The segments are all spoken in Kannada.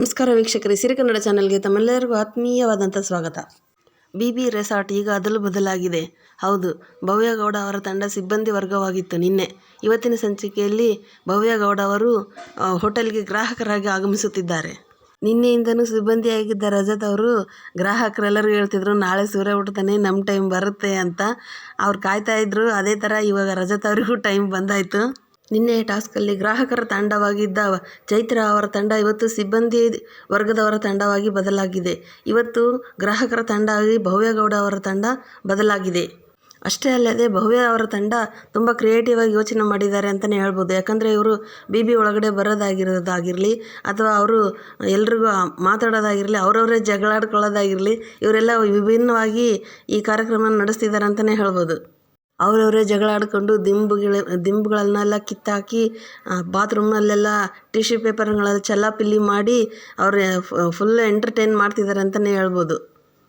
ನಮಸ್ಕಾರ ವೀಕ್ಷಕರೇ, ಸಿರಿ ಕನ್ನಡ ಚಾನಲ್ಗೆ ತಮ್ಮೆಲ್ಲರಿಗೂ ಆತ್ಮೀಯವಾದಂಥ ಸ್ವಾಗತ. ಬಿ ಬಿ ರೆಸಾರ್ಟ್ ಈಗ ಅದಲು ಬದಲಾಗಿದೆ. ಹೌದು, ಭವ್ಯಗೌಡ ಅವರ ತಂಡ ಸಿಬ್ಬಂದಿ ವರ್ಗವಾಗಿತ್ತು ನಿನ್ನೆ. ಇವತ್ತಿನ ಸಂಚಿಕೆಯಲ್ಲಿ ಭವ್ಯಗೌಡ ಅವರು ಹೋಟೆಲ್ಗೆ ಗ್ರಾಹಕರಾಗಿ ಆಗಮಿಸುತ್ತಿದ್ದಾರೆ. ನಿನ್ನೆಯಿಂದನೂ ಸಿಬ್ಬಂದಿಯಾಗಿದ್ದ ರಜತ್ ಅವರು, ಗ್ರಾಹಕರೆಲ್ಲರೂ ಹೇಳ್ತಿದ್ರು, ನಾಳೆ ಸೂರ್ಯ ಹುಟ್ಟುತ್ತಾನೆ ನಮ್ಮ ಟೈಮ್ ಬರುತ್ತೆ ಅಂತ. ಅವ್ರು ಕಾಯ್ತಾ ಇದ್ರು, ಅದೇ ಥರ ಇವಾಗ ರಜತ್ ಅವರಿಗೂ ಟೈಮ್ ಬಂದಾಯಿತು. ನಿನ್ನೆ ಟಾಸ್ಕಲ್ಲಿ ಗ್ರಾಹಕರ ತಂಡವಾಗಿದ್ದ ಚೈತ್ರ ಅವರ ತಂಡ ಇವತ್ತು ಸಿಬ್ಬಂದಿ ವರ್ಗದವರ ತಂಡವಾಗಿ ಬದಲಾಗಿದೆ. ಇವತ್ತು ಗ್ರಾಹಕರ ತಂಡ ಆಗಿ ಭವ್ಯಗೌಡ ಅವರ ತಂಡ ಬದಲಾಗಿದೆ. ಅಷ್ಟೇ ಅಲ್ಲದೆ ಭವ್ಯ ಅವರ ತಂಡ ತುಂಬ ಕ್ರಿಯೇಟಿವ್ ಆಗಿ ಯೋಚನೆ ಮಾಡಿದ್ದಾರೆ ಅಂತಲೇ ಹೇಳ್ಬೋದು. ಯಾಕಂದರೆ ಇವರು ಬಿ ಬಿ ಒಳಗಡೆ ಬರೋದಾಗಿರೋದಾಗಿರಲಿ ಅಥವಾ ಅವರು ಎಲ್ರಿಗೂ ಮಾತಾಡೋದಾಗಿರಲಿ, ಅವರವರೇ ಜಗಳಾಡ್ಕೊಳ್ಳೋದಾಗಿರಲಿ, ಇವರೆಲ್ಲ ವಿಭಿನ್ನವಾಗಿ ಈ ಕಾರ್ಯಕ್ರಮ ನಡೆಸ್ತಿದ್ದಾರೆ ಅಂತಲೇ ಹೇಳ್ಬೋದು. ಅವರವರೇ ಜಗಳ ಆಡ್ಕೊಂಡು ದಿಂಬುಗಳ, ದಿಂಬುಗಳನ್ನೆಲ್ಲ ಕಿತ್ತಾಕಿ ಬಾತ್ರೂಮ್ನಲ್ಲೆಲ್ಲ ಟಿಶ್ಯೂ ಪೇಪರ್ಗಳಲ್ಲಿ ಚೆಲ್ಲಾಪಿಲ್ಲಿ ಮಾಡಿ ಅವ್ರ ಫುಲ್ ಎಂಟರ್ಟೈನ್ ಮಾಡ್ತಿದ್ದಾರೆ ಅಂತಲೇ ಹೇಳ್ಬೋದು.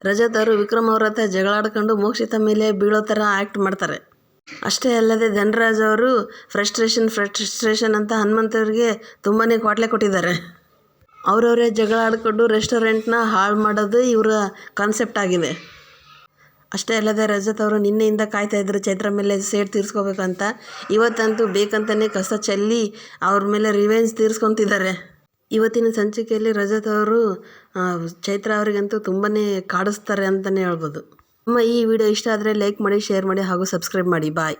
ರಜತ್ ಅವರು ವಿಕ್ರಮ್ ಅವ್ರ ಹತ್ರ ಜಗಳ ಆಡ್ಕೊಂಡು ಮೋಕ್ಷಿತ ಮೇಲೆ ಬೀಳೋ ಥರ ಆ್ಯಕ್ಟ್ ಮಾಡ್ತಾರೆ. ಅಷ್ಟೇ ಅಲ್ಲದೆ ಧನರಾಜ್ ಅವರು ಫ್ರಸ್ಟ್ರೇಷನ್ ಫ್ರಸ್ಟ್ರೇಷನ್ ಅಂತ ಹನುಮಂತವ್ರಿಗೆ ತುಂಬಾ ಕ್ವಾಟ್ಲೆ ಕೊಟ್ಟಿದ್ದಾರೆ. ಅವರವರೇ ಜಗಳ ಆಡಿಕೊಂಡು ರೆಸ್ಟೋರೆಂಟ್ನ ಹಾಳು ಮಾಡೋದು ಇವರ ಕಾನ್ಸೆಪ್ಟ್ ಆಗಿದೆ. ಅಷ್ಟೇ ಅಲ್ಲದೆ ರಜತ್ ಅವರು ನಿನ್ನೆಯಿಂದ ಕಾಯ್ತಾ ಇದ್ದರು ಚೈತ್ರ ಮೇಲೆ ಸೇಡ್ ತೀರಿಸ್ಕೋಬೇಕಂತ. ಇವತ್ತಂತೂ ಬೇಕಂತಲೇ ಕಸ ಚೆಲ್ಲಿ ಅವ್ರ ಮೇಲೆ ರಿವೆಂಜ್ ತೀರಿಸ್ಕೊತಿದ್ದಾರೆ. ಇವತ್ತಿನ ಸಂಚಿಕೆಯಲ್ಲಿ ರಜತ್ ಅವರು ಚೈತ್ರ ಅವರಿಗಂತೂ ತುಂಬಾ ಕಾಡಿಸ್ತಾರೆ ಅಂತಲೇ ಹೇಳ್ಬೋದು. ನಮ್ಮ ಈ ವಿಡಿಯೋ ಇಷ್ಟ ಆದರೆ ಲೈಕ್ ಮಾಡಿ, ಶೇರ್ ಮಾಡಿ ಹಾಗೂ ಸಬ್ಸ್ಕ್ರೈಬ್ ಮಾಡಿ. ಬಾಯ್.